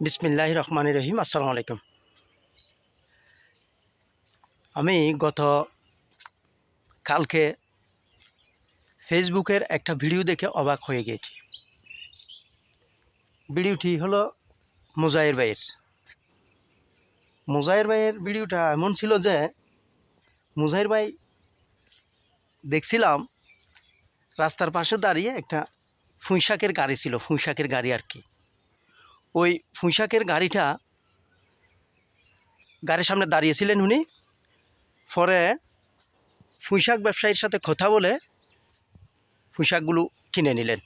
বিসমিল্লাহ রহমান রহিম, আসসালামু আলাইকুম। আমি গত কালকে ফেসবুকের একটা ভিডিও দেখে অবাক হয়ে গিয়েছি। ভিডিওটি হলো মোজায়ের ভাইয়ের। মোজায়ের ভাইয়ের ভিডিওটা এমন ছিল যে, মোজাহির ভাই দেখছিলাম রাস্তার পাশে দাঁড়িয়ে একটা ফুঁইশাকের গাড়ি ছিল, ফুঁইশাকের গাড়ি আর কি। ওই ফুঁইশাকের গাড়িটা গাড়ির সামনে দাঁড়িয়েছিলেন উনি। পরে ফুঁইশাক ব্যবসায়ীর সাথে কথা বলে ফুঁইশাকগুলো কিনে নিলেন।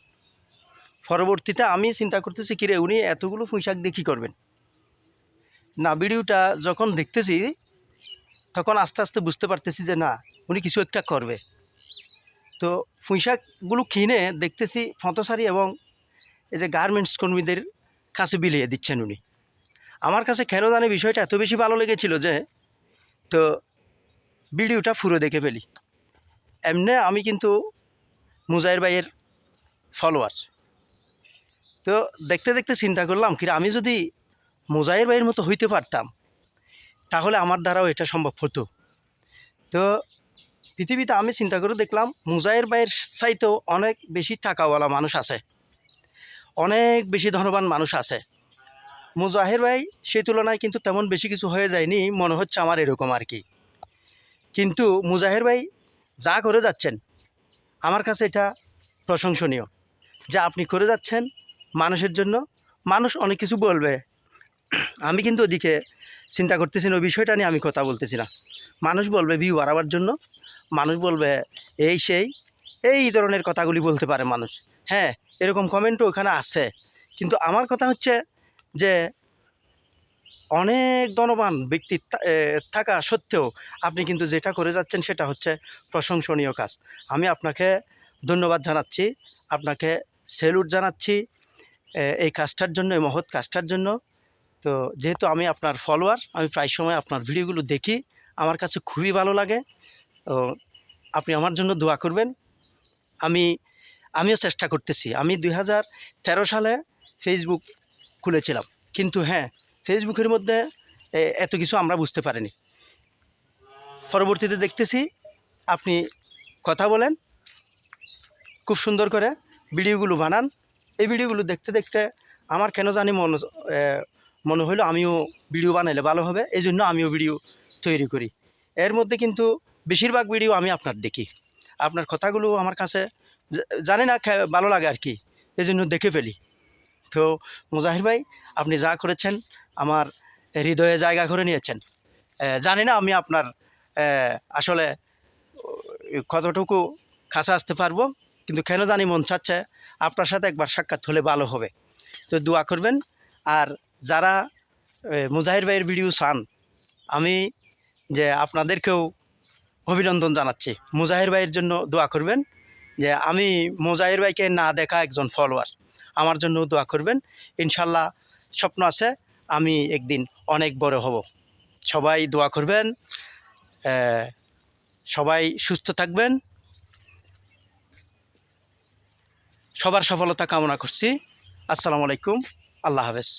পরবর্তীতে আমি চিন্তা করতেছি, কিরে, উনি এতগুলো ফুঁইশাক দিয়ে কী করবেন? না, ভিডিওটা যখন দেখতেছি, তখন আস্তে আস্তে বুঝতে পারতেছি যে না, উনি কিছু একটা করবে। তো পুঁইশাকগুলো কিনে দেখতেছি ফতসারি এবং এই যে গার্মেন্টস কর্মীদের কাছে বিলিয়ে দিচ্ছেন উনি। আমার কাছে কেন বিষয়টা এত বেশি ভালো লেগেছিল যে, তো ভিডিওটা ফুরো দেখে ফেলি। এমনি আমি কিন্তু মুজাহির ভাইয়ের ফলোয়ার। তো দেখতে দেখতে চিন্তা করলাম কি, আমি যদি মুজাহির ভাইয়ের মতো হইতে পারতাম, তাহলে আমার দ্বারাও এটা সম্ভব হতো। তো পৃথিবীতে আমি চিন্তা করে দেখলাম, মুজাহির ভাইয়ের চাইতেও অনেক বেশি টাকাওয়ালা মানুষ আছে। অনেক বেশি ধনবান মানুষ আছে। মুজাহির ভাই, সেই তুলনায় কিন্তু তেমন বেশি কিছু হয়ে যায়নি, মনে হচ্ছে আমার এরকম আর কি। কিন্তু মুজাহির ভাই যা করে যাচ্ছেন, আমার কাছে এটা প্রশংসনীয় যা আপনি করে যাচ্ছেন মানুষের জন্য। মানুষ অনেক কিছু বলবে। আমি কিন্তু ওদিকে চিন্তা করতেছি না, ওই বিষয়টা নিয়ে আমি কথা বলতেছি না। মানুষ বলবে ভিউ বাড়াবার জন্য, মানুষ বলবে এই সেই, এই ধরনের কথাগুলি বলতে পারে মানুষ। হ্যাঁ এরকম কমেন্টও ওখানে আছে কিন্তু আমার কথা হচ্ছে যে, অনেক ধনবান ব্যক্তি থাকা সত্ত্বেও আপনি কিন্তু যেটা করে যাচ্ছেন সেটা হচ্ছে প্রশংসনীয় কাজ। আমি আপনাকে ধন্যবাদ জানাচ্ছি, আপনাকে সেলুট জানাচ্ছি এই কাজটার জন্য, এই মহৎ কাজটার জন্য। তো যেহেতু আমি আপনার ফলোয়ার আমি প্রায় সময় আপনার ভিডিওগুলো দেখি, আমার কাছে খুবই ভালো লাগে। তো আপনি আমার জন্য দোয়া করবেন। আমি আমিও চেষ্টা করতেছি। আমি দুই হাজার তেরো সালে ফেসবুক খুলেছিলাম। কিন্তু হ্যাঁ ফেসবুকের মধ্যে এত কিছু আমরা বুঝতে পারিনি। পরবর্তীতে দেখতেছি, আপনি কথা বলেন, খুব সুন্দর করে ভিডিওগুলো বানান। এই ভিডিওগুলো দেখতে দেখতে আমার কেন জানি মন মনে হলো আমিও ভিডিও বানাইলে ভালো হবে এই জন্য আমিও ভিডিও তৈরি করি। এর মধ্যে কিন্তু বেশিরভাগ ভিডিও আমি আপনার দেখি। আপনার কথাগুলো আমার কাছে জানি না ভালো লাগে আর কি এই জন্য দেখে ফেলি। তো মুজাহির ভাই, আপনি যা করেছেন, আমার হৃদয়ে জায়গা করে নিয়েছেন। জানি না আমি আপনার আসলে কতটুকু কাছে আসতে পারব, কিন্তু কেন জানি মন চাচ্ছে আপনার সাথে একবার সাক্ষাৎ হলে ভালো হবে। তো দোয়া করবেন, আর যারা মুজাহির ভাইয়ের ভিডিও চান, আমি যে আপনাদেরকেও অভিনন্দন জানাচ্ছি। মুজাহির ভাইয়ের জন্য দোয়া করবেন। যে আমি মুজাহির ভাইকে না দেখা একজন ফলোয়ার আমার জন্য দোয়া করবেন। ইনশাল্লাহ স্বপ্ন আছে, আমি একদিন অনেক বড় হব। সবাই দোয়া করবেন সবাই সুস্থ থাকবেন। সবার সফলতা কামনা করছি। আসসালামু আলাইকুম। আল্লাহ হাফেজ।